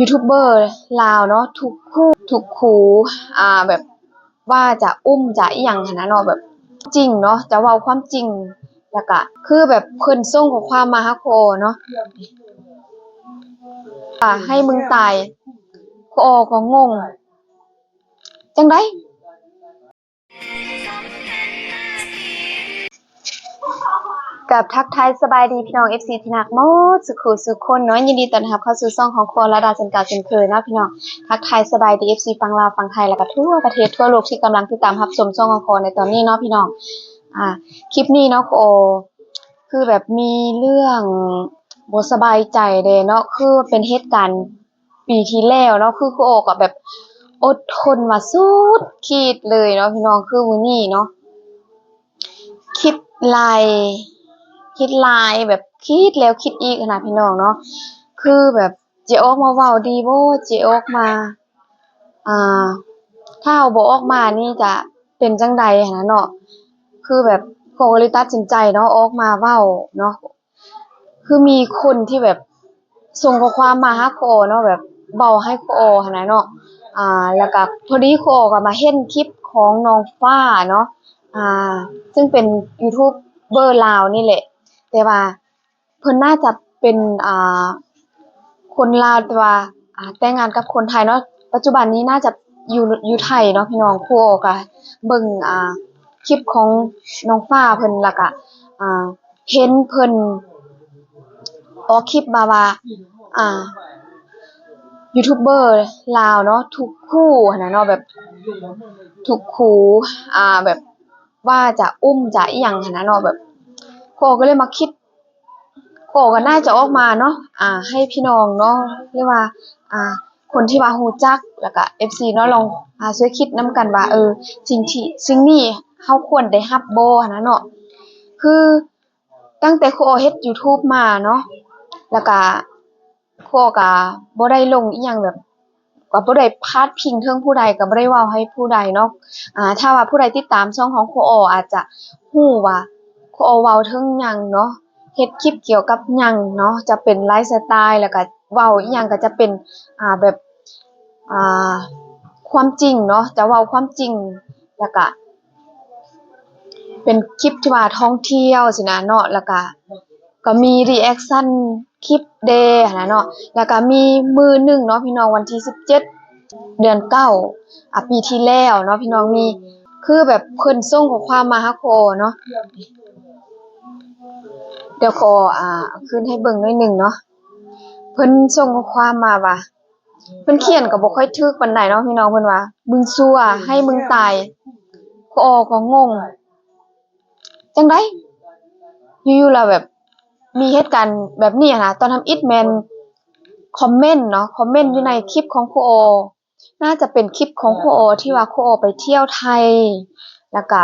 ยูทูบเบอร์ลาวเนาะทุกคู่ทุกคูอ่าแบบว่าจะอุ้มจะอีหยังหันนะเนาะแบบจริงเนาะจะเว้าความจริงแล้วก็คือแบบเพิ่นส่งของความมาหาโคเนาะอ่าให้มึงตายโคก็งงจังได กับทักทายสบายดีพี่น้อง FC ที่นักมดสุขุสุขคนนาะยินดีต้อนรับเข้าสู่ช่องของครัวระดาจันกาเช่นเคยเนาะพี่น้องทักทายสบายดี FC ฟังลาวฟังไทยแล้วก็ทั่วประเทศทั่วโลกที่กำลังติดตามรับชมช่องของครัวในตอนนี้เนาะพี่น้องอ่าคลิปนี้เนาะโอคือแบบมีเรื่องบ่สบายใจเด้เนาะคือเป็นเหตุการณ์ปีที่แล้วเนาะคือโอก็แบบอดทนมาสุดขีดเลยเนาะพี่น้องคือมื้อนี้เนาะคิดหลาย คิดลายแบบคิดแล้วคิดอีกหั้นนะพี่น้องเนาะคือแบบเจออกมาเว้าดีบ่เจออกมาอ่าถ้าเอาบ่ออกมานี่จะเป็นจังใดนะเนาะคือแบบโคก็เลยตัดสินใจเนาะออกมาเว้าเนาะคือมีคนที่แบบส่งข้อความมาหาโคเนาะแบบเว้าให้โคหั้นนะเนาะอ่าแล้วก็พอดีโคก็มาเห็นคลิปของน้องฟ้าเนาะอ่า ซึ่งเป็นยูทูบเบอร์ลาวนี่แหละ แต่ว่าเพิ่นน่าจะเป็นอ่าคนลาวแต่ว่าอ่าแต่งงานกับคนไทยเนาะปัจจุบันนี้น่าจะอยู่อยู่ไทยเนาะพี่น้องครูโอก็เบิ่งอ่าคลิปของน้องฟ้าเพิ่นแล้วก็อ่าเห็นเพิ่นออกคลิปมาว่าอ่ายูทูบเบอร์ลาวเนาะทุกคู่นะเนาะแบบทุกคู่อ่าแบบว่าจะอุ้มจะอีหยังหั้นนะเนาะแบบ โคก็เลยมาคิดโคก็น่าจะออกมาเนาะอ่า ให้พี่น้องเนาะเรียกว่า อ่า คนที่ว่าฮู้จักแล้วก็ FC เนาะลองอ่าช่วยคิดนํกันว่าเออสิ่งที่สิ่งนี้เฮาควรได้รับบ่นะเนาะคือตั้งแต่ครูโอเฮ็ดยูทูบมาเนาะแล้วก็ครูโอก็บ่ได้ลงอิหยังแบบก็บ่ได้พาดพิงถึงผู้ใดก็บ่ได้เว้าให้ผู้ใดเนาะอ่าถ้าว่าผู้ใดติดตามช่องของครูโออาจจะฮู้ว่า ครูโอเว้าถึงหยังเนาะเฮ็ดคลิปเกี่ยวกับหยังเนาะจะเป็นไลฟ์สไตล์แล้วก็เว้าอิหยังก็จะเป็นอ่าแบบอ่าความจริงเนาะจะเว้าความจริงแล้วก็เป็นคลิปที่ว่าท่องเที่ยวสินะเนาะแล้วก็ก็มีรีแอกชันคลิปเดย์นะเนาะแล้วก็มีมือหนึ่งเนาะพี่น้องวันที่17เจ็ดเดือนเก้าอะปีที่แล้วเนาะพี่น้องมีคือแบบเพิ่นส่งข้อความมาหาโคเนาะ เดี๋ยวขออ่าขึ้นให้เบิ่งหน่อยหนึ่งเนาะเพิ่นส่งข้อความมาว่าเพิ่นเขียนก็บ่ค่อยถูกปานใดเนาะพี่น้องเพิ่นว่ามึงซัวให้มึงตายโคก็งงจังได๋อยู่ๆแล้วแบบมีเหตุการณ์แบบนี้นะตอนทำอิฐแมนคอมเมนต์เนาะคอมเมนต์อยู่ในคลิปของครูโอ น่าจะเป็นคลิปของครูโอที่ว่าครูโอไปเที่ยวไทย แล้วก็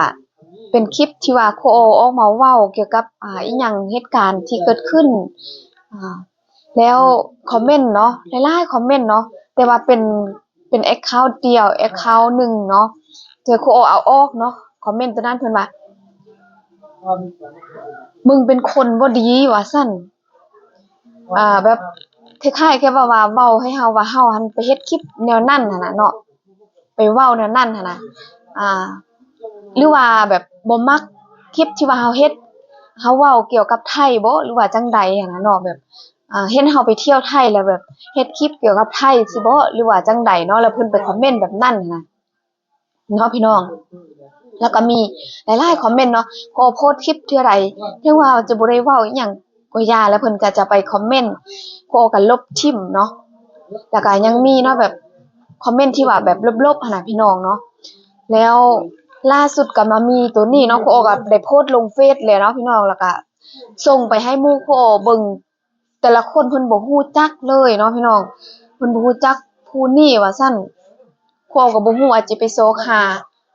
เป็นคลิปที่ว่าครูโอออกมาเว้าเกี่ยวกับอ่าอิหยังเหตุการณ์ที่เกิดขึ้นอ่าแล้วคอมเมนต์เนาะหลายๆคอมเมนต์เนาะแต่ว่าเป็นเป็นแอคเคาท์เดียวแอคเคาท์หนึ่งเนาะเจอครูโอเอาออกเนาะคอมเมนต์ตัวนั้นเพิ่นว่ามึงเป็นคนบ่ดีว่าซั่นอ่าแบบคล้ายๆแค่ว่าว่าเว้าให้เฮาว่าเฮาหันไปเฮ็ดคลิปแนวนั้นหั่นน่ะเนาะไปเว้าแนวนั้นหั่นน่ะอ่า หรือว่าแบบบ่มักคลิปที่ว่าเฮาเฮ็ดเฮาเว้าเกี่ยวกับไทยบ่หรือว่าจังใดหั้นน่ะเนาะแบบอ่าเห็นเฮาไปเที่ยวไทยแล้วแบบเฮ็ดคลิปเกี่ยวกับไทยสิบ่หรือว่าจังใดเนาะแล้วเพิ่นไปคอมเมนต์แบบนั้นน่ะเนาะพี่น้อง แล้วก็มีหลายๆคอมเมนต์เนาะพอโพสต์คลิปเทื่อใดถึงว่าจะบ่ได้เว้าอิหยังก็ย่าแล้วเพิ่นก็จะไปคอมเมนต์พอก็ลบทิ่มเนาะแล้วก็ยังมีเนาะแบบคอมเมนต์ที่ว่าแบบลบๆหั่นน่ะพี่น้องเนาะแล้ว ล่าสุดก็มามีตัวนี้เนาะคโอก็ได้โพสต์ลงเฟซแล้วเนาะพี่น้องแล้วก็ส่งไปให้มู่คโอเบิ่งแต่ละคนเพิ่นบ่ฮู้จักเลยเนาะพี่น้องเพิ่นบ่ฮู้จักผู้นี้ว่าซั่นครูโอก็บ่ฮู้ว่าจิไปโซกหา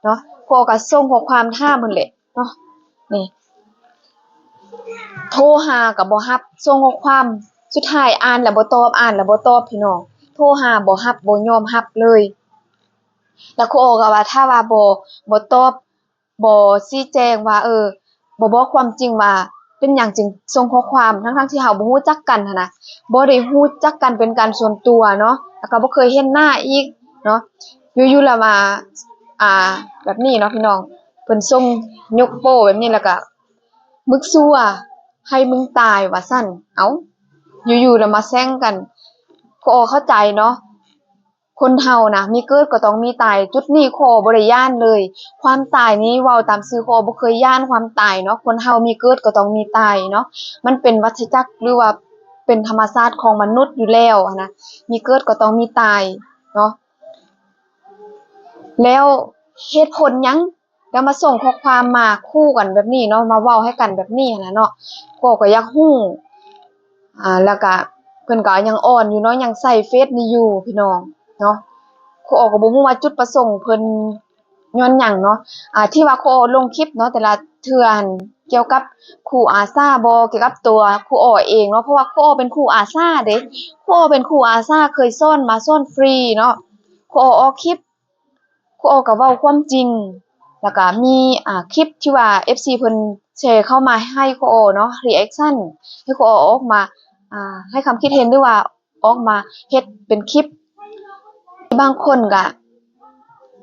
เนาะครูโอก็ส่งข้อความถามเพิ่นแหละเนาะนี่โทรหาก็บ่รับส่งข้อความสุดท้ายอ่านแล้วบ่ตอบอ่านแล้วบ่ตอบพี่น้องโทรหาบ่รับบ่ยอมรับเลย แล้วครูโอก็ว่าถ้าว่าโบ่บ่ตอบบ่ชี้แจงว่า เออโบบอกความจริงว่าเป็นหยังจึงส่งข้อความทั้งๆที่เฮาบ่ฮู้จักกันหันนะบ่ได้ฮู้จักกันเป็นการส่วนตัวเนาะแล้วก็บ่เคยเห็นหน้าอีกเนาะอยู่ๆแล้วมาอ่า แบบนี้เนาะพี่น้องเพิ่นส่งยกโป้แบบนี้แล้วก็มึกซัวให้มึงตายว่าซั่นเอ้าอยู่ๆแล้วมาแซงกันก็เข้าใจเนาะ คนเฮานะมีเกิดก็ต้องมีตาย จุดนี้โคบ่ได้ย่านเลย ความตายนี้เว้าตามซื่อโคบ่เคยย่านความตายเนาะคนเฮามีเกิดก็ต้องมีตายเนาะมันเป็นวัฏจักรหรือว่าเป็นธรรมชาติของมนุษย์อยู่แล้วนะมีเกิดก็ต้องมีตายเนาะแล้วเหตุผลยังแล้วมาส่งข้อความมาคู่กันแบบนี้เนาะมาเว้าให้กันแบบนี้นะเนาะโกก็อยากฮู้อ่าแล้วก็เพิ่นก็ยังอ่อนอยู่เนาะยังใส่เฟซนี้อยู่พี่น้อง เนาะครูออก็บ่ฮู้ว่าจุดประสงค์เพิ่นย้อนหยังเนาะอ่าที่ว่าครูออลงคลิปเนาะแต่ละเทื่อนเกี่ยวกับครูอาสาบ่เกี่ยวกับตัวครูออเองเนาะเพราะว่าครูออเป็นครูอาสาเด้ครูออเป็นครูอาสาเคยสอนมาสอนฟรีเนาะครูออออกคลิปครูออก็เว้าความจริง แล้วก็มีอ่าคลิปที่ว่า FC เพิ่นแชร์เข้ามาให้ครูออเนาะรีแอคชั่นให้ครูออออกมาอ่าให้ความคิดเห็นหรือว่าออกมาเฮ็ดเป็นคลิป บางคนก็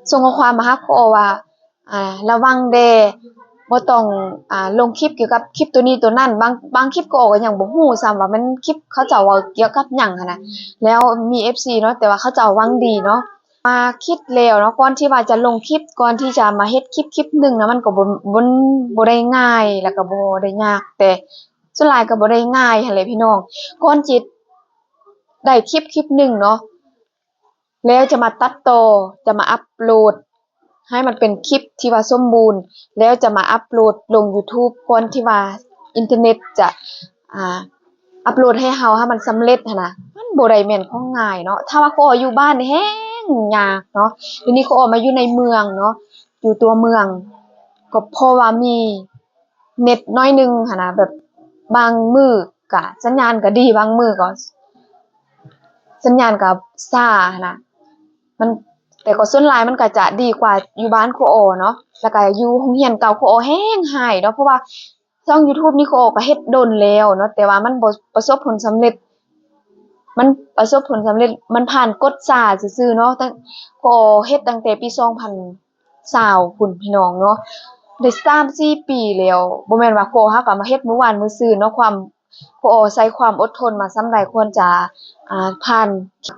ส่งข้อความมาหาครูว่าอ่าระวังเดบ่ต้องอ่าลงคลิปเกี่ยวกับคลิปตัวนี้ตัวนั้นบางบางคลิปก็ก็ยังบ่ฮู้ซ้ำว่ามันคลิปเขาเจ้าเว้าเกี่ยวกับหยังหันน่ะแล้วมี FC เนาะแต่ว่าเขาเจ้าหวังดีเนาะมาคิดแล้วเนาะก่อนที่ว่าจะลงคลิปก่อนที่จะมาเฮ็ดคลิปคลิปหนึงนะมันก็บ่บ่บ่ได้ง่ายแล้วก็บ่ได้ยาก แต่ส่วนหลายก็บ่ได้ง่ายหั้นแหละพี่น้องก่อนจิตได้คลิปคลิปหนึงเนาะ แล้วจะมาตัดต่อจะมาอัปโหลด ให้มันเป็นคลิปที่ว่าสมบูรณ์ แล้วจะมาอัปโหลดลง YouTube ก่อนที่ว่าอินเทอร์เน็ตจะอ่าอัปโหลดให้เฮาให้มันสำเร็จนะมันบ่ได้แม่นของง่ายเนาะถ้าว่าเขาอยู่บ้านนี่แฮงยากเนาะเดี๋ยวนี้เขาออกมาอยู่ในเมืองเนาะอยู่ตัวเมือง ก็เพราะว่ามีเน็ตน้อยหนึงหั่นนะแบบบางมือก็สัญญาณก็ดีบางมือก็สัญญาณก็ช้านะ มันแต่ก็ส่วนหลายมันก็จะดีกว่าอยู่บ้านครูโอเนาะแล้วก็อยู่โรงเรียนเก่าครูโอแห้งหายเนาะเพราะว่าช่อง YouTube นี่ครูโอก็เฮ็ดโดนแล้วเนาะแต่ว่ามันบ่ประสบผลสำเร็จ มันประสบผลสำเร็จมันผ่านกฎซ่าซื่อๆเนาะตั้งครูโอเฮ็ดตั้งแต่ปี2020พุ่นพี่น้องเนาะได้3 4ปีแล้วบ่แม่นว่าครูโอเฮาก็มาเฮ็ดมื้อวานมื้อซื่อเนาะความ ครูโอใช้ความอดทนมาส่ำใดควรจะอ่าผ่าน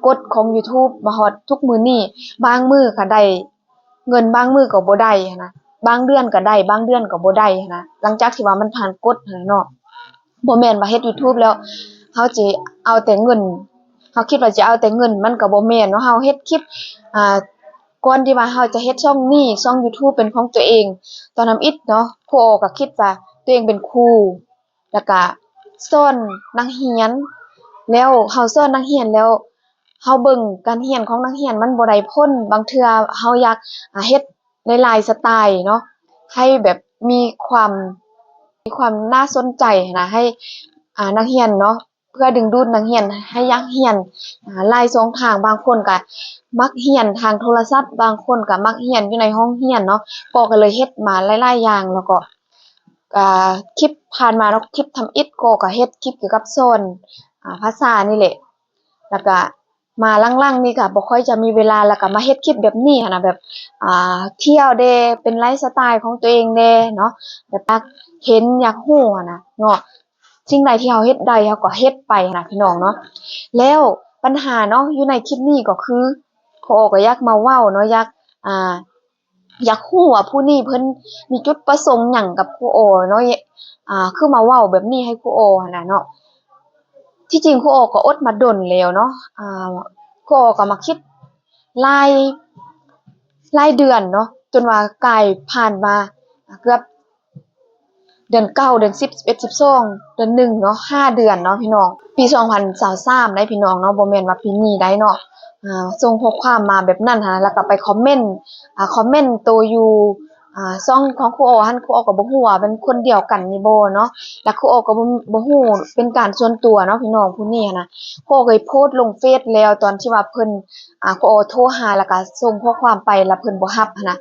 กฎของ YouTube มาฮอดทุกมื้อนี้บางมื้อก็ได้เงินบางมื้อก็บ่ได้นะบางเดือนก็ได้ บางเดือนก็บ่ได้นะหลังจากที่ว่ามันผ่านกฎนะเนาะบ่แม่นว่าเฮ็ด YouTube แล้วเฮาสิเอาแต่เงินเฮาคิดว่าจะเอาแต่เงิน มันก็บ่แม่นเนาะเฮาเฮ็ดคลิปอ่าก่อนที่ว่าเฮาจะเฮ็ดช่องนี้ช่อง YouTube เป็นของตัวเอง ตอนนั้นอิดเนาะครูโอก็คิดว่าตัวเองเป็นครูแล้วก็ สอนนักเรียน แล้วเฮาสอนนักเรียนแล้วเฮาเบิ่งการเรียนของนักเรียนมันบ่ได้พ้นบางเทื่อเฮาอยากเฮ็ดหลายๆสไตล์เนาะให้แบบมีความมีความน่าสนใจนะให้อ่านักเรียนเนาะเพื่อดึงดูดนักเรียนให้ยากเรียนอ่าลายสองทางบางคนก็มักเรียนทางโทรศัพท์ บางคนก็มักเรียนอยู่ในห้องเรียนเนาะก็ก็เลยเฮ็ดมาหลายๆอย่างแล้วก็ อ่าคลิปผ่านมาเนาะคลิปทำอิฐก็ก็เฮ็ดคลิปเกี่ยวกับสอนอ่าภาษานี่แหละแล้วก็มาหลังๆนี่ก็บ่ค่อยจะมีเวลาแล้วก็มาเฮ็ดคลิปแบบนี้นะแบบอ่าเที่ยวเดเป็นไลฟ์สไตล์ของตัวเองเดเนาะแบบอยากเห็นอยากฮู้หั้นะเนาะสิ่งใดที่เราเฮ็ดได้เราก็เฮ็ดไปนะพี่น้องเนาะแล้วปัญหาเนาะอยู่ในคลิปนี้ก็คือขอก็อยากมาเว้าเนาะอยากอ่า อยากฮู้ว่าผู้นี้เพิ่นมีจุดประสงค์หยังกับครูโอเนาะอ่าคือมาเว้าแบบนี้ให้ครูโอหั้นน่ะเนาะที่จริงครูโอก็อดมาดนแล้วเนาะอ่าครูโอก็มาคิดรายรายเดือนเนาะจนว่ากายผ่านมาเกือบเดือนเก้าเดือนสิบเอ็ดสิบสองเดือนหนึ่งเนาะห้าเดือนเนาะพี่น้อง ปีสองพันสามสามได้พี่น้องเนาะโบแมนว่าปีนี้ได้เนาะ ส่งข้อความมาแบบนั้นหั้นนะแล้วก็ไปคอมเมนต์คอมเมนต์ตัวอยู่ซ่องของครูโอหันครูโอก็บ่ฮู้ว่าเป็นคนเดียวกันนี่บ่เนาะแล้วครูโอก็บ่บ่ฮู้เป็นการส่วนตัวเนาะพี่น้องผู้นี้นะครูโอเคยโพสต์ลงเฟซแล้วตอนที่ว่าเพิ่นอ่าครูโอโทรหาแล้วก็ส่งข้อความไปแล้วเพิ่นบ่รับนนะ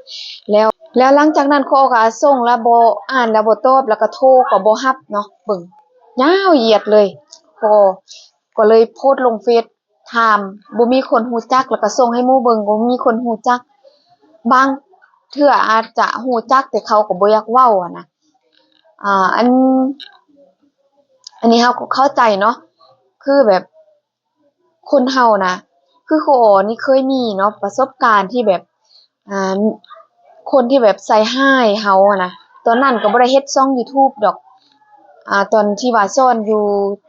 แล้วแล้วหลังจากนั้นครูโอก็ส่งแล้วบ่อ่านแล้วบ่ตอบแล้วก็โทรก็บ่รับเนาะเบิ่งยาวเหยียดเลยครูโอก็เลยโพสต์ลงเฟซ ถามบ่มีคนฮู้จักแล้วก็ส่งให้หมู่เบิงบ่มีคนฮู้จัก บางเทื่ออาจจะฮู้จักแต่เขาก็บ่อยากเว้าอะนะอ่าอัน อันนี้เราก็เข้าใจเนาะคือแบบคนเฮานะคือคอนี่เคยมีเนาะประสบการณ์ที่แบบอ่าคนที่แบบใส่ร้ายเฮาอะนะตอนนั้นก็บ่ได้เฮ็ดช่อง YouTube ดอกอ่าตอนที่ว่าซ่อนอยู่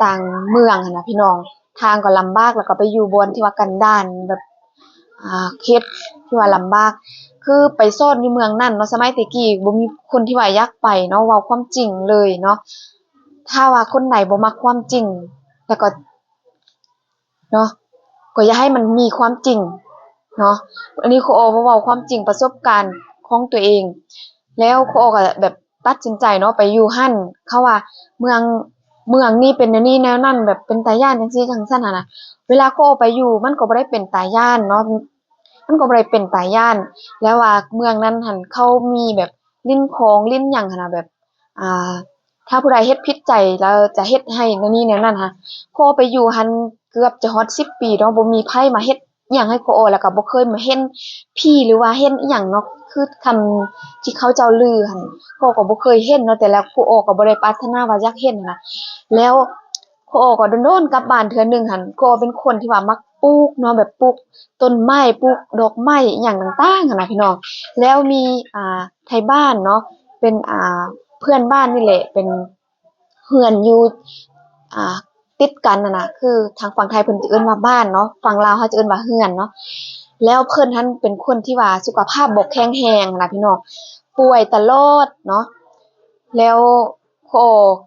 ต่างเมืองนะพี่น้อง ทางก็ลำบากแล้วก็ไปอยู่บนที่ว่ากันดารแบบอ่าเขตที่ว่าลำบาก คือไปซ่อนอยู่เมืองนั่นเนาะสมัยต่กี้บ่มีคนที่ว่าอยากไปเนาะเว้าความจริงเลยเนาะถ้าว่าคนไหนบ่มักความจริง แล้วก็เนาะก็อย่าให้มันมีความจริงเนาะอันนี้ครูโอมาเว้าความจริงประสบการณ์ของตัวเอง แล้วครูโอก็แบบตัดสินใจเนาะไปอยู่หั่นเขาว่าเมือง เมืองนี้เป็นแนวนี้แนวนั้นแบบเป็นตาย้านจังซี่จังซั่นหั้นน่ะเวลาโอไปอยู่มันก็บ่ได้เป็นตาย้านเนาะมันก็บ่ได้เป็นตาย้าน แล้วว่าเมืองนั้นหันเขามีแบบลิ้นของลิ้นหยังหั้นน่ะแบบ อ่า ถ้าผู้ใดเฮ็ดผิดใจแล้วจะเฮ็ดให้แนวนี้แนวนั้นค่ะโอไปอยู่หันเกือบจะฮอด10ปีเนาะบ่มีไผมาเฮ็ด อิหยังให้คโอแล้วก็บ่เคยมาเห็นผีหรือว่าเห็นอิหยังเนาะคือคำที่เขาเจ้าลือหั่นคโอก็บ่เคยเห็นเนาะแต่แล้วคโอก็บ่ได้ปรารถนาว่าอยากเห็นนะแล้วคโอก็โดนๆกลับบ้านเทื่อหนึงหั่นคโอเป็นคนที่ว่ามักปลูกเนาะแบบปลูกต้นไม้ปลูกดอกไม้อิหยังต่างๆหั้นน่ะพี่น้องแล้วมีอ่าไทบ้านเนาะเป็นอ่าเพื่อนบ้านนี่แหละเป็นเรือนอยู่อ่า ติดกันนะนะคือทางฝั่งไทยเพิ่นจะเอิ้นว่าบ้านเนาะฝั่งลาวเขาจะเอิ้นว่าเรือนเนาะแล้วเพิ่นหั้นเป็นคนที่ว่าสุขภาพบ่แข็งแรงหั้นน่ะพี่น้องป่วยตลอดเนาะแล้วโอ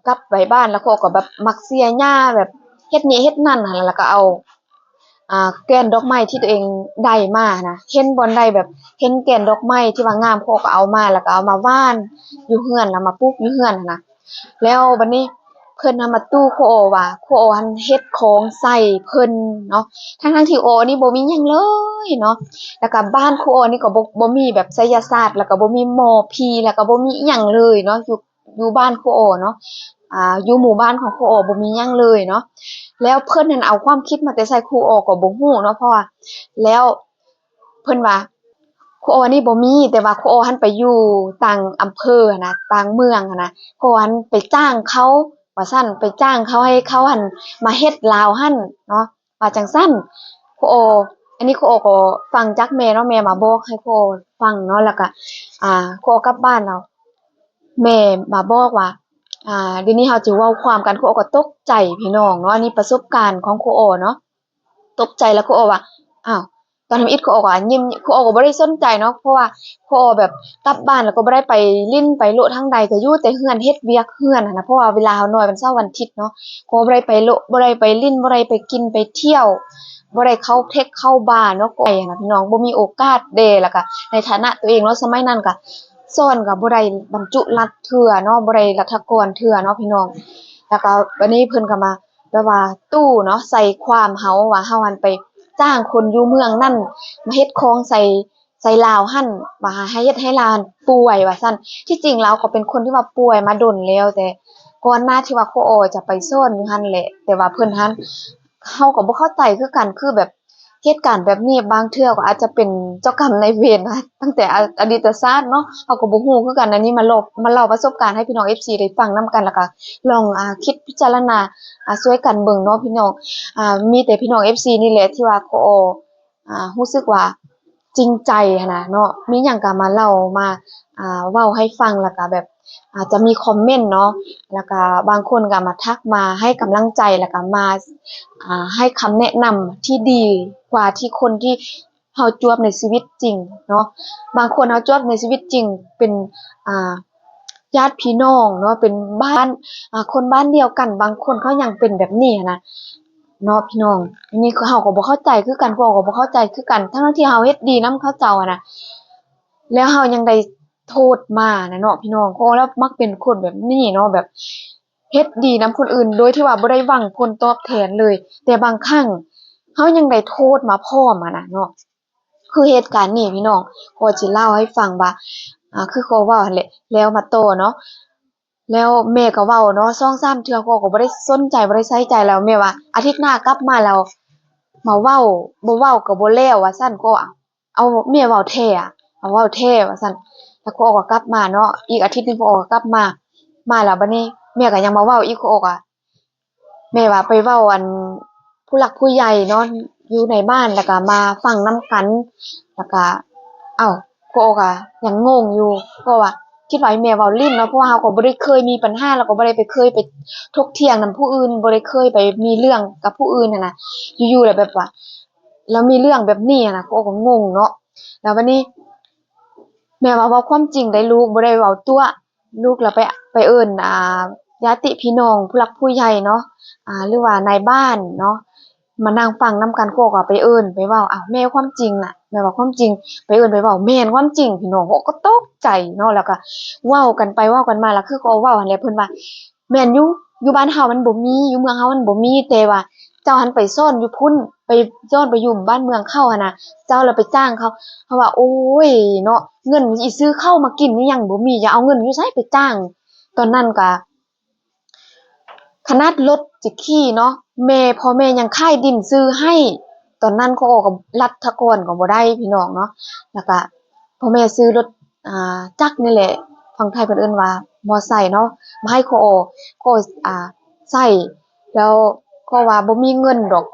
กลับไปบ้านแล้วโอก็แบบมักเสียหญ้าแบบเฮ็ดนี่เฮ็ดนั่นหั้นแล้วก็เอาอ่าแก่นดอกไม้ที่ตัวเองได้มานะเห็นบอนใดแบบเห็นแก่นดอกไม้ที่ว่างามโอก็เอามาแล้วก็เอามาว่านอยู่เรือนแล้วมาปลูกอยู่เรือนนนะแล้วบัดนี้ เพิ่นนำมาตู้คโอว่าคโอหันเฮ็ดของใส่เพิ่นเนาะทั้งๆที่โอนี่บ่มีหยังเลยเนาะแล้วก็บ้านคโอนี่ก็บ่บ่มีแบบไสยศาสตร์แล้วก็บ่มีหมอผีแล้วก็บ่มีหยังเลยเนาะอยู่อยู่บ้านคโอเนาะอ่าอยู่หมู่บ้านของคโอบ่มีหยังเลยเนาะแล้วเพิ่นนั่นเอาความคิดมาแต่ใส่ครูโอก็บ่ฮู้เนาะเพราะว่าแล้วเพิ่นว่าครูโอนี่บ่มีแต่ว่าครูโอหันไปอยู่ต่างอำเภอนะต่างเมืองนะครูโอหันไปจ้างเขา ว่าซั่นไปจ้างเขาให้เขาหันมาเฮ็ดลาวหันเนาะว่าจังซั้นครูโอ อันนี้ครูโอก็ฟังจากแม่เนาะแม่มาบอกให้ครูโอฟังเนาะแล้วก็อ่าครูโอกลับบ้านแล้วแม่มาบอกว่าอ่าดีนี้เราจะว้าความกันครูโอก็ตกใจพี่น้องเนาะอันนี้ประสบการณ์ของครูโอเนาะตกใจแล้วครูโอว่าอ้าว ตอนทำอิฐครูโอก็ยิ้มครูโอก็บ่ได้สนใจเนาะเพราะว่าครูโอแบบกลับบ้านแล้วก็บ่ได้ไปลิ้นไปโลดทางใดก็อยู่แต่เรือนเฮ็ดเวียกเรือนนะเพราะว่าเวลาเราน้อยวันเสาร์วันอาทิตย์เนาะครูบ่ได้ไปโลบ่ได้ไปลิ้นบ่ได้ไปกินไปเที่ยวบ่ได้เข้าเทคเข้าบาร์เนาะไปหั้นน่ะพี่น้องบ่มีโอกาสเดแล้วก็ในฐานะตัวเองเนาะสมัยนั้นก็สอนก็บ่ได้บรรจุรัฐเทื่อเนาะบ่ได้รัฐกรเทื่อเนาะพี่น้อง แล้วก็บัดนี้เพิ่นก็มาแบบว่าตู้เนาะใส่ความเฮาว่าเฮาหั้นไป จ้างคนอยู่เมืองนั่นมาเฮ็ดคองใส่ใส่ลาวหั่นมาให้เฮ็ดให้ลาวป่วยว่าซั่นที่จริงแล้วก็เป็นคนที่ว่าป่วยมาดนแล้วแต่ก่อนหน้าที่ว่าโคโอจะไปสอนอยู่หั่นแหละ แต่ว่าเพิ่นหั่นเฮาก็บ่เข้าใจคือกันคือแบบ เหตุการณ์แบบนี้บางเทื่อก็อาจจะเป็นเจ้ากรรมนายเวรนะตั้งแต่อดีตชาติเนาะเฮาก็บ่ฮู้คือกันอันนี้มาลบมาเล่าประสบการณ์ให้พี่น้อง FC ได้ฟังนำกันแล้วก็ลองอ่าคิดพิจารณาอ่าช่วยกันเบิ่งเนาะพี่น้องอ่ามีแต่พี่น้อง FC นี่แหละที่ว่าครูโออ่ารู้สึกว่าจริงใจนะเนาะมีหยังก็มาเล่ามาอ่าเว้าให้ฟังแล้วก็แบบ อาจจะมีคอมเมนต์เนาะแล้วก็บางคนก็มาทักมาให้กำลังใจแล้วก็มาให้คำแนะนำที่ดีกว่าที่คนที่เฮาจวบในชีวิตจริงเนาะบางคนเฮาจวบในชีวิตจริงเป็นอ่าญาติพี่น้องเนาะเป็นบ้านอ่าคนบ้านเดียวกัน บางคนเขายังเป็นแบบนี้นะเนาะพี่น้องอันนี้คือเฮาก็บ่เข้าใจคือกันครูโอก็บ่เข้าใจคือกัน ทั้งที่เฮาเฮ็ดดีนำเขาเจ้าอะนะแล้วเฮายังได้ โทษมานะเนาะพี่น้องโอ้แล้วมักเป็นคนแบบนี้เนาะแบบเฮ็ดดีนํคนอื่น โดยที่ว่าบ่ได้หวังผลตอบแทนเลย แต่บางครั้งเฮายังได้โทษมาพร้อมอะนะเนาะคือเหตุการณ์นี้พี่น้องขอสิเล่าให้ฟังว่าอ่าคือเขาว้าแหละแล้วมาโตเนาะแล้วแม่ก็เว้าเนาะ2-3เทื่อเขาก็บ่ได้สนใจบ่ได้ใส่ใจแล้วแม่ว่า อาทิตย์หน้ากลับมาแล้วมาเว้าบ่เว้าก็บ่แล้วว่าซั่นก็เอาเอาแม่เว้าแท้อะเอาเว้าแท้ว่าซั่น แล้วครูออกก็กลับมาเนาะอีกอาทิตย์หนึงครูออกก็กลับมา มาแล้วบัดนี้แม่ก็ยังมาเว้าอีกครูออกอะแม่ว่าไปเว้าอันผู้หลักผู้ใหญ่เนาะอยู่ในบ้านแล้วก็มาฟังนํกันแล้วก็เอ้าครูออกอะยังงงอยู่เพราะว่าคิดว่าแม่เว้าลิ้นเนาะเพราะว่าเราก็บ่ได้เคยมีปัญหาแล้วก็บ่ได้ไปเคยไปถกเถียงนํผู้อื่นบ่ได้เคยไปมีเรื่องกับผู้อื่นน่ะนะอยู่ๆแล้วแบบว่าแล้วมีเรื่องแบบนี้นะครูออกก็งงเนาะแล้วบัดนี้ แม่ว่าเว้าความจริงได้ลูกบ่ได้เว้าตัวลูกแล้วไปไปเอิ้นอ่าญาติพี่น้องผู้หลักผู้ใหญ่เนาะอ่าหรือว่านายบ้านเนาะมานั่งฟังนํกันโคก็ไปเอิ้นไปเว้าอ้าวแม่ความจริงน่ะแม่ว่าความจริง ไปเอิ้นไปเว้าแม่นความจริงพี่น้องโอก็ตกใจเนาะแล้วก็เว้ากันไปเว้ากันมาแล้วคือเขาเว้าหั่นแหละเพิ่นว่าแม่นอยู่อยู่บ้านเฮามันบ่มีอยู่เมืองเฮามันบ่มีแต่ว่า เจ้าหันไปซ่อนอยู่พุ่นไปซ่อนไปอยู่บ้านเมืองเข้าหั่นน่ะเจ้าแล้วไปจ้างเขาเขาว่า โอ้ยเนาะเงินอีซื้อเข้ามากินนี่ยังบ่มีจะเอาเงินอยู่ไสไปจ้าง ตอนนั้นก็ขนาดรถจิขี่เนาะแม่พ่อแม่ยังค่ายดินซื้อให้ ตอนนั้นเขาออกกับรัฐกรก็บ่ได้พี่น้องเนาะแล้วก็พ่อแม่ซื้อรถอ่าจักรนี่แหละฝั่งไทยเพิ่นเอิ้นว่ามอไซค์เนาะมาให้เขาออกเขาอ่าใช้แล้ว ก็ว่าบ่มีเงินดอก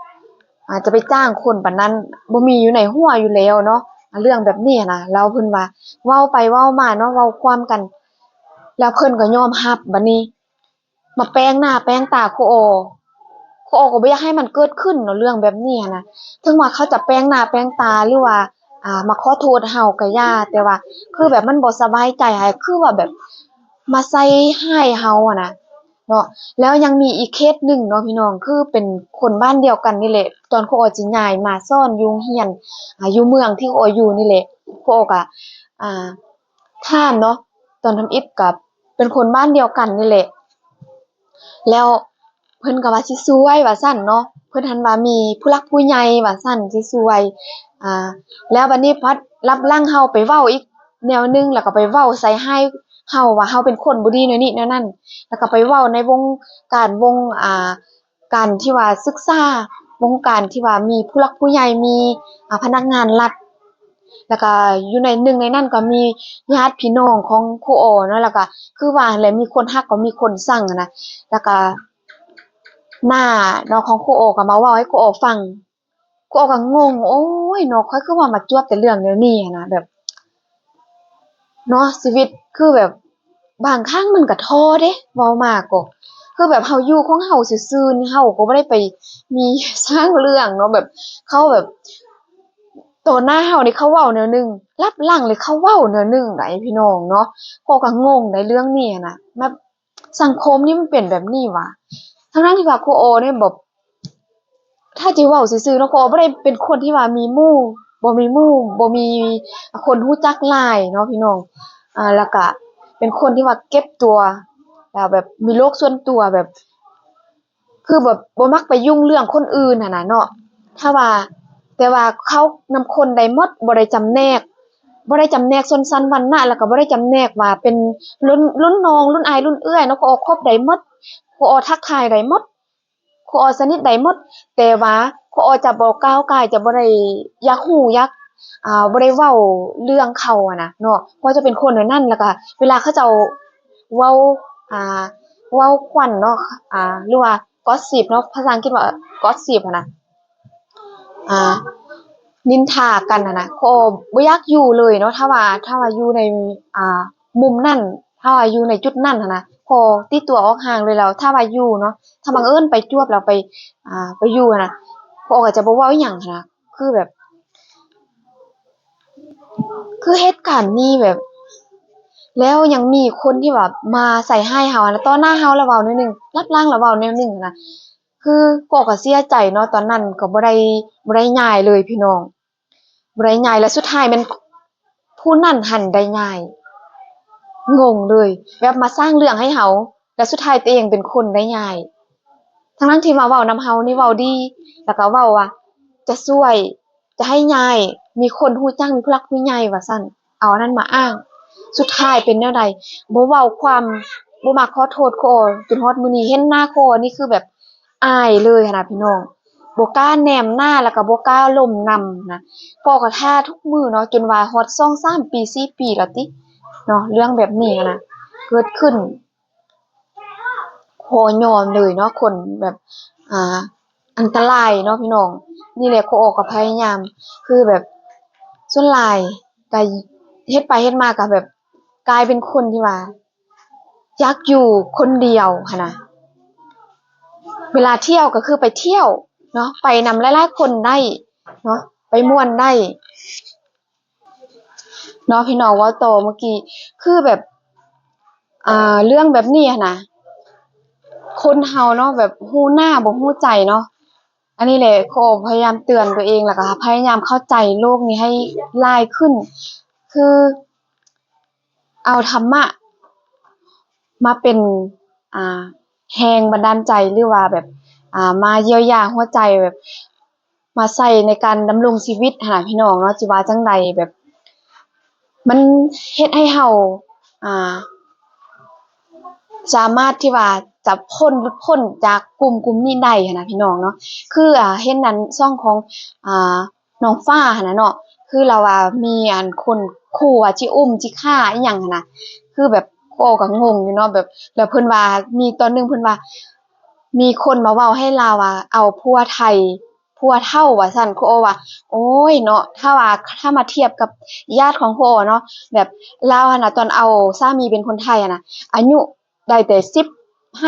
อาจจะไปจ้างคนปานนั้นบ่มีอยู่ในหัวอยู่แล้วเนาะเรื่องแบบนี้นะแล้วเพิ่นว่าเว้าไปเว้ามาเนาะเว้าความกัน แล้วเพิ่นก็ยอมรับบัดนี้ มาแปลงหน้าแปลงตาครูโอครูโอก็บ่อยากให้มันเกิดขึ้นเนาะเรื่องแบบนี้นะถึงว่าเขาจะแปลงหน้าแปลงตาหรือว่าอ่ามาขอโทษเฮาก็ย่าแต่ว่า คือแบบมันบ่สบายใจให้คือว่าแบบมาใส่ร้เฮาอะนะ เนาะแล้วยังมีอีกเคสหนึ่งเนาะพี่น้องคือเป็นคนบ้านเดียวกันนี่แหละ ตอนคอสิย้ายมาซ่อนยู่โรงเรียนอายู่เมืองที่โออยู่นี่แหละครูโอก็อ่าถามเนาะตอนทำอิฐกับเป็นคนบ้านเดียวกันนี่แหละ แล้วเพิ่นก็ว่าสิซวยว่าซั่นเนาะเพิ่นหันว่ามีผู้หลักผู้ใหญ่ว่าซั่นสิซวยอ่าแล้วบัดนี้พัดรับหลังเฮาไปเว้าอีกแนวหนึงแล้วก็ไปเว้าใส่ให้ เฮาว่าเฮาเป็นคนบ่ดีแนวนี้แนวนั้น แล้วก็ไปเว้าในวงการวงอ่าการที่ว่าศึกษาวงการที่ว่ามีผู้หลักผู้ใหญ่มีพนักงานรัฐ แล้วก็อยู่ในหนึ่งในนั้นก็มีญาติพี่น้องของครูโอเนาะแล้วก็คือว่าแหละมีคนฮักก็มีคนสั่งนะแล้วก็หน้าเนาะของครูโอก็มาเว้าให้ครูโอฟังครูโอก็งงโอ้ยเนาะค่อยคือว่ามาจวบแต่เรื่องแนวนี้นะแบบ เนาะชีวิตคือแบบบางครั้งมันก็ท้อเด้เว้ามากก็คือแบบเฮาอยู่ของเฮาซื่อๆเฮาก็บ่ได้ไปมีสร้างเรื่องเนาะแบบเขาแบบต่อหน้าเฮานี่เขาเว้าแนวหนึ่งรับหลังเลยเขาเว้าแนวหนึ่งไหนพี่น้องเนาะก็ก็งงในเรื่องนี้นะแบบสังคมนี่มันเป็นแบบนี้วะทั้งๆที่ว่าครูโอเนี่ยแบบถ้าจะเว้าซื่อๆเนาะครูโอบ่ได้เป็นคนที่ว่ามีมู่ บ่มีมู่บ่มีคนรู้จักหลายเนาะพี่น้องอ่าแล้วก็เป็นคนที่ว่าเก็บตัวแล้วแบบมีโลกส่วนตัวแบบ คือแบบบ่มักไปยุ่งเรื่องคนอื่นน่ะนะเนาะถ้าว่า แต่ว่าเขานำคนใดหมดบ่ได้จำแนกบ่ได้จำแนกชนชั้นวรรณะแล้วก็บ่ได้จำแนกว่าเป็นรุ่นรุ่นน้องรุ่นอายรุ่นเอื้อยเนาะครูครบได้หมดครูทักทายได้หมด ครูสนิทได้หมด แต่ว่าครูจะบ่ก้าวกายจะบ่ได้ยากฮู้อยากอ่าบ่ได้เว้าเรื่องเขาอะนะเนาะเพราะจะเป็นคนนั้นแล้วก็เวลาเขาจ้าเว้าอ่าเว้าขวัญเนาะอ่าหรือว่า gossip เนาะภาษาอังกฤษว่า gossip อะนะอ่านินทากันอะนะก็บ่อยากอยู่เลยเนาะถ้าว่าถ้าว่าอยู่ในอ่ามุมนั้นถ้าว่าอยู่ในจุดนั้นนะ พอตีตัวออกห่างเลยแล้วถ้าว่าอยู่เนาะถ้าบังเอิญไปจวบแล้วไป อ่า ไปอยู่นะพอก็จจะบ่เว้าอิหยังนะคือแบบ คือเหตุการณ์นี้แบบ แล้วยังมีคนที่แบบมาใส่ร้เฮานะต่อหน้าเฮาแล้วเว้าแนวหนึ่งรับหลังแล้วเว้าแนวหนึ่งนะคือก็ก็เสียใจเนาะตอนนั้นก็บ่ได้บ่ได้ย้ายเลยพี่น้องบ่ได้ย้ายแล้วสุดท้ายม่นผู้นั้นหันได้ย้าย งงเลยแบบมาสร้างเรื่องให้เฮาแล้วสุดท้ายตัวเองเป็นคนได้ยายทั้งนั้นที่มาเว้านำเฮานี่เว้าดี แล้วก็เว้าว่า จะช่วย จะให้ยายมีคนฮู้จักมีผู้รักผู้ใหญ่ว่าซั่นเอาอันนั้นมาอ้าง สุดท้ายเป็นแนวใดบ่เว้าความบ่มาขอโทษโคจนฮอดมื้อนี้เห็นหน้าโคนี่คือแบบอายเลยนะพี่น้องบ่กล้าแนมหน้าแล้วก็บ่กล้าลมนำนะพอก็ท่าทุกมือเนาะจนว่าฮอด2 3ปี4ปีแล้วติ เนาะเรื่องแบบนี้นะเกิดขึ้นโหยอมเลยเนาะคนแบบอ่าอันตรายเนาะพี่น้อง นี่แหละโคออกก็พยายาม คือแบบส่วนหลายก็เฮ็ดไปเฮ็ดมาก็แบบ กลายเป็นคนที่ว่าอยากอยู่คนเดียวหันน่ะเวลาเที่ยวก็คือไปเที่ยว เนาะไปนำหลายๆคนได้ เนาะไปม่วนได้ เนาะพี่น้องว่าโตเมื่อกี้ คือแบบ อ่า เรื่องแบบนี้นะคนเฮาเนาะแบบฮู้หน้าบ่ฮู้ใจเนาะอันนี้แหละโคพยายามเตือนตัวเองแล้วก็พยายามเข้าใจโลกนี้ให้ลายขึ้น คือ เอาธรรมะ มาเป็น อ่าแรงบันดาลใจหรือว่าแบบ อ่า มาเยียวยาหัวใจแบบ มาใช้ในการดำรงชีวิตหั้นน่ะพี่น้องเนาะสิว่าจังใดแบบ มันเฮ็ดให้เฮาอ่า สามารถที่ว่าจะพ้นหลุดพ้นจากกลุ่มกลุ่มนี้ได้หั้นนะพี่น้องเนาะคืออ่าเห็นนั้นช่องของอ่าน้องฟ้าหั้นนะเนาะคือเราว่ามีอันคนขู่ว่าสิอุ้มสิฆ่าอิหยังหั้นนะคือแบบโอ้ก็งงอยู่เนาะแบบ แล้วเพิ่นว่ามีตอนหนึงเพิ่นว่า มีคนมาเว้าให้ลาวว่าเอาผัวไทย ผัวเฒ่าว่าซั่นโอว่า โอ๊ยเนาะถ้าว่าถ้ามาเทียบกับญาติของโอเนาะแบบลาวหั้นะตอนเอาสามีเป็นคนไทยอะนะอายุได้แต่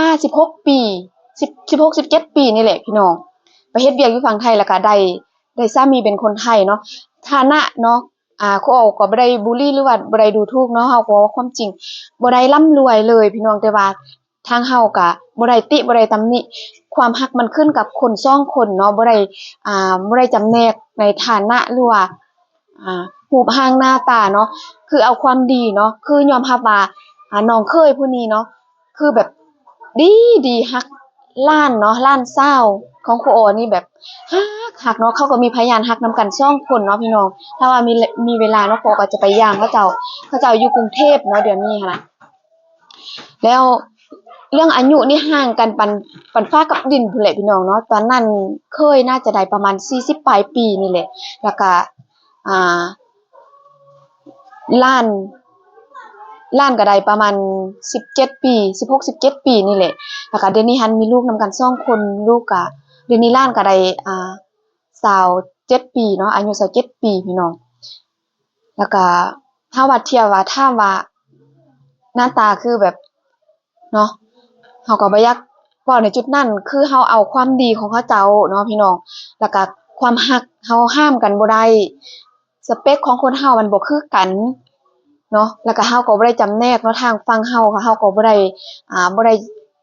15 16ปี10 16 17ปีนี่แหละพี่น้องไปเฮ็ดเวียกอยู่ฝั่งไทยแล้วก็ได้ได้สามีเป็นคนไทยเนาะฐานะเนาะอ่าคโอก็บ่ได้บุลลีหรือว่าบ่ได้ดูถูกเนาะเฮาก็ว้าความจริงบ่ได้ร่ำรวยเลยพี่น้องแต่ว่าทางเฮาก็บ่ได้ติบ่ได้ตำหนิ ความรักมันขึ้นกับคนสองคนเนาะบ่ได้อ่าบ่ได้จำแนกในฐานะหรือว่าอ่ารูปร่างหน้าตาเนาะคือเอาความดีเนาะคือยอมรับว่าอ่าน้องเคยผู้นี้เนาะคือแบบดีดีรักล้านเนาะล้านสาของครูโอนี่แบบรักรักเนาะเขาก็มีพยานรักนำกันสองคนเนาะพี่น้อง ถ้าว่ามีมีเวลาเนาะครูโอก็จะไปย่ามเขาเจ้าเขาเจ้าอยู่กรุงเทพเนาะเดี๋ยวนี้หั้นน่ะแล้ว เรื่องอายุนี่ห่างกันปานปานฟ้ากับดินพู้นแหละพี่น้องเนาะตอนนั้นเคยน่าจะได้ประมาณ40ปลายปีนี่แหละ แล้วก็อ่าล้านล้านก็ได้ประมาณ17ปี16 17ปีนี่แหละแล้วก็เดี๋ยวนี้หั้นมีลูกนำกันสองคนลูกก็เดี๋ยวนี้หล้านก็ได้อ่า27ปีเนาะอายุ27ปีพี่น้องแล้วก็ถ้าว่าเทียว่าถาว่าหน้าตาคือแบบเนาะ เฮาก็บ่อยากเว้าในจุดนั้นคือเฮาเอาความดีของเขาเจ้าเนาะพี่น้องแล้วก็ความรักเฮาห้ามกันบ่ได้สเปกของคนเฮามันบ่คือกันเนาะแล้วก็เฮาก็บ่ได้จำแนกเนาะทางฝั่งเฮาก็เฮาก็บ่ได้อ่าบ่ได้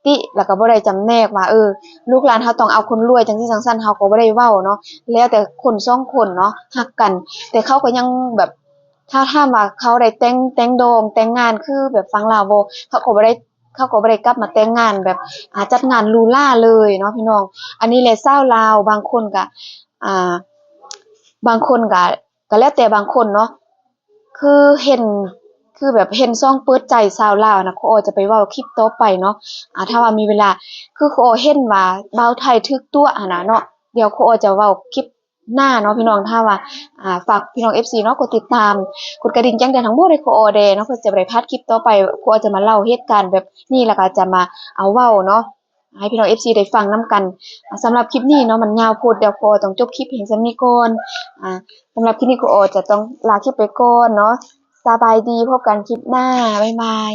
ติแล้วก็บ่ได้จำแนกว่าเออลูกหลานเฮาต้องเอาคนรวยจังซี่จังซั้นเฮาก็บ่ได้เว้าเนาะแล้วแต่คนสองคนเนาะรักกัน แต่เขาก็ยังแบบถ้าถามว่าเขาได้แต่งแต่งโดงแต่งงานคือแบบฝั่งลาวบ่เขาก็บ่ได้ เขาก็บ่ได้กลับมาแต่งงานแบบอาจัดงานหรูหราเลยเนาะพี่น้อง อันนี้แหละชาลาวบางคนก็อ่า บางคนก็ก็แล้วแต่บางคนเนาะคือเห็นคือแบบเห็นช่องเปิดใจชาวลาวนะโคโอจะไปว้าคลิปต่อไปเนาะอ่าถ้าว่ามีเวลาคือคโอเห็นว่าบ่าไทยถูกตัวหั้นะเนาะเดี๋ยวคโอจะว้าคลิป หน้าเนาะพี่น้องถ้าว่าอ่าฝากพี่น้อง FC เนาะกดติดตาม กดกระดิ่งแจ้งเตือนทั้งหมดให้คโอแด่เนาะเพื่อจะบ่ได้พลาดคลิปต่อไปครูโอจะมาเล่าเหตุการณ์แบบนี้แล้วก็จะมาเอาเว้าเนาะให้พี่น้อง FC ได้ฟังนำกันอ่าสำหรับคลิปนี้เนาะมันยาวโพดเดี๋ยวครูโอต้องจบคลิปเพียงส่ำนี้ก่อนอ่าสำหรับคลิปนี้ครูโอจะต้องลาคลิปไปก่อนเนาะสบายดีพบกันคลิปหน้าบ๊ายบาย